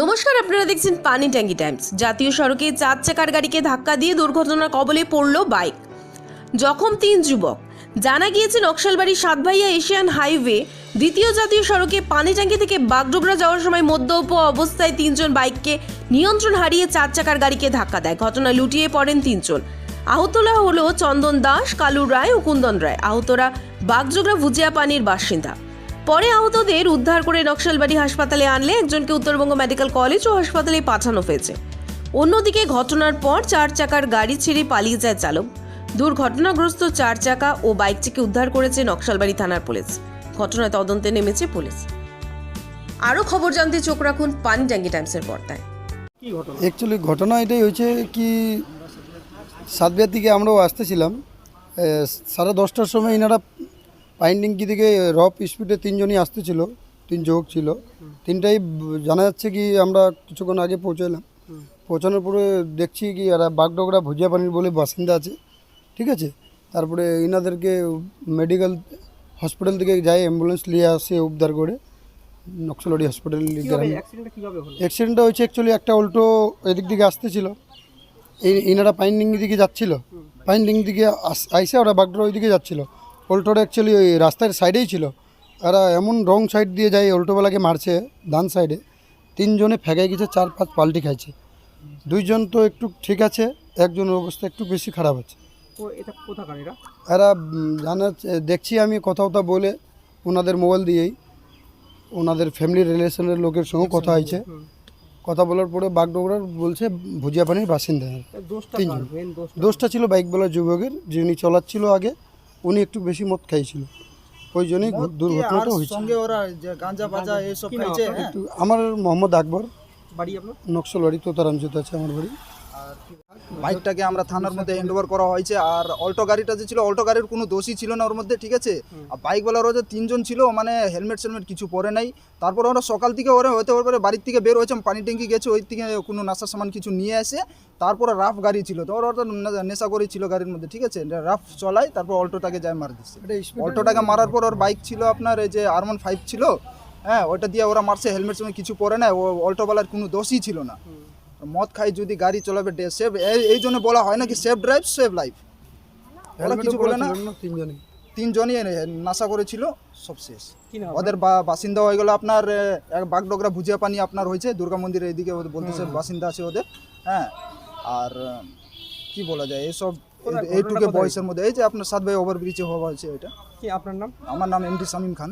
নমস্কার, আপনারা দেখছেন পানি ট্যাঙ্কি টাইমস। জাতীয় সড়কে চার চাকার গাড়িকে ধাক্কা দিয়ে দুর্ঘটনার কবলে পড়ল বাইক। জখম তিন যুবক। জানা গিয়েছে, নকশালবাড়ি সাতভাইয়া এশিয়ান হাইওয়ে দ্বিতীয় জাতীয় সড়কে পানি ট্যাঙ্কি থেকে বাগডোগরা যাওয়ার সময় মদ্যপ অবস্থায় তিনজন বাইককে নিয়ন্ত্রণ হারিয়ে চার চাকার গাড়িকে ধাক্কা দেয়। ঘটনা লুটিয়ে পড়েন তিনজন। আহতরা হলো চন্দন দাস, কালু রায় ও কুন্দন রায়। আহতরা বাগডোগরা ভুজিয়া পানির বাসিন্দা। পরে আহতদের উদ্ধার করে নকশালবাড়ি হাসপাতালে আনলে একজনকে উত্তরবঙ্গ মেডিকেল কলেজ ও হাসপাতালে পাঠানো হয়েছে। অন্যদিকে ঘটনার পর চার চাকার গাড়ি ছেড়ে পালিয়ে যায় চালক। দুর্ঘটনাগ্রস্ত চার চাকা ও বাইকটিকে উদ্ধার করেছে নকশালবাড়ি থানার পুলিশ। ঘটনায় তদন্তে নেমেছে পুলিশ। আরও খবর জানতে চোখ রাখুন পানি ট্যাঙ্কি টাইমসের পর্দায়। অ্যাকচুয়ালি ঘটনা? এটাই হয়েছে কি সাতবিয়ার দিকে আমরাও আসতেছিলাম সাড়ে দশটার সময় এনারা পাইন্ডিংকি থেকে রফ স্পিডে তিনজনই আসতেছিল তিন যুবক ছিল। তিনটাই জানা যাচ্ছে কি আমরা কিছুক্ষণ আগে পৌঁছালাম পৌঁছানোর পরে দেখছি কি এরা বাগডোগরা ভুজিয়া পানির বলে বাসিন্দা আছে। ঠিক আছে? তারপরে এনাদেরকে মেডিকেল হসপিটাল থেকে যায় অ্যাম্বুলেন্স নিয়ে আসে উদ্ধার করে। নকশালবাড়ি হসপিটাল অ্যাক্সিডেন্টটা হয়েছে অ্যাকচুয়ালি একটা উল্টো এদিক দিকে আসতেছিল। এই ইনারা পাইন্ডিং দিকে যাচ্ছিল। পাইন্ডিং দিকে আইসে ওরা বাগডোর ওই দিকে যাচ্ছিল। উল্টোটা অ্যাকচুয়ালি ওই রাস্তার সাইডেই ছিল। এরা এমন রং সাইড দিয়ে যায় উল্টোবেলাকে মারছে ডান সাইডে তিনজনে ফেঁকাই গেছে চার পাঁচ পাল্টি খাইছে। দুইজন তো একটু ঠিক আছে একজনের অবস্থা একটু বেশি খারাপ আছে। এরা? জানা দেখছি আমি কথা কথা বলে ওনাদের মোবাইল দিয়েই। ওনাদের ফ্যামিলি রিলেশনের লোকের সঙ্গে কথা হয়েছে। কথা বলার পরে বাগডোগরার বলছে ভুজিয়াপানির বাসিন্দা তিনজন। দোষটা? ছিল বাইকওয়ালা যুবকের যিনি চলাচ্ছিল আগে। উনি একটু বেশি মদ খাইছিল। ওই জন্যই দুর্ঘটনা দুর্ঘটনাটা হয়েছে। সঙ্গে ওরা যে গাঁজা বাজা এইসব খাইছে আপনার? হ্যাঁ। আমার মোহাম্মদ আকবর। বাড়ি আপনার? নকশলবাড়ি তোতারাম জুত আছে আমার বাড়ি। বাইকটাকে আমরা থানার মধ্যে হ্যান্ড ওভার করা হয়েছে। আর অল্টো গাড়িটা যে ছিল অল্টো গাড়ির কোনো দোষই ছিল না ওর মধ্যে ঠিক আছে? আর বাইকওয়ালারও যে তিনজন ছিল মানে হেলমেট সেলমেট কিছু পরে নাই। তারপর ওরা সকাল থেকে ওরা হতে পারে বাড়ির থেকে বের হয়েছে পানি ট্যাঙ্কি গেছে ওই থেকে কোনো নাশার সামান কিছু নিয়ে আসে। তারপরে রাফ গাড়ি ছিল। তো ওরা তো নেশা করে ছিল গাড়ির মধ্যে ঠিক আছে? রাফ চলায় তারপর অল্টোটাকে যায় মার দিচ্ছে অল্টোটাকে মারার পর ওর বাইক ছিল আপনার এই যে আর ওয়ান ফাইভ ছিল হ্যাঁ ওটা দিয়ে ওরা মারছে হেলমেট সময় কিছু পরে না ও অল্টোওয়ালার কোনো দোষই ছিল না। মদ খাই যদি গাড়ি চালাবে সেভ এই জন্য বলা হয় নাকি সেভ ড্রাইভ সেভ লাইফ? ওরা কিছু বলে না? তিনজনই তিনজনই। নাশা করেছিল সব শেষ। ওদের বাসিন্দা হয়ে গেল আপনার বাগডোগরা ভুজিয়া পানি আপনার হয়েছে দুর্গা মন্দিরের এইদিকে ওদের বলতেছে বাসিন্দা আছে ওদের হ্যাঁ। আর কি বলা যায় কোথায়? এইটুকে বয়সের মধ্যে এই যে আপনার সাত ভাই ওভার ব্রিজে হওয়া হয়েছে এটা। কি আপনার নাম? আমার নাম এমডি শামীম খান।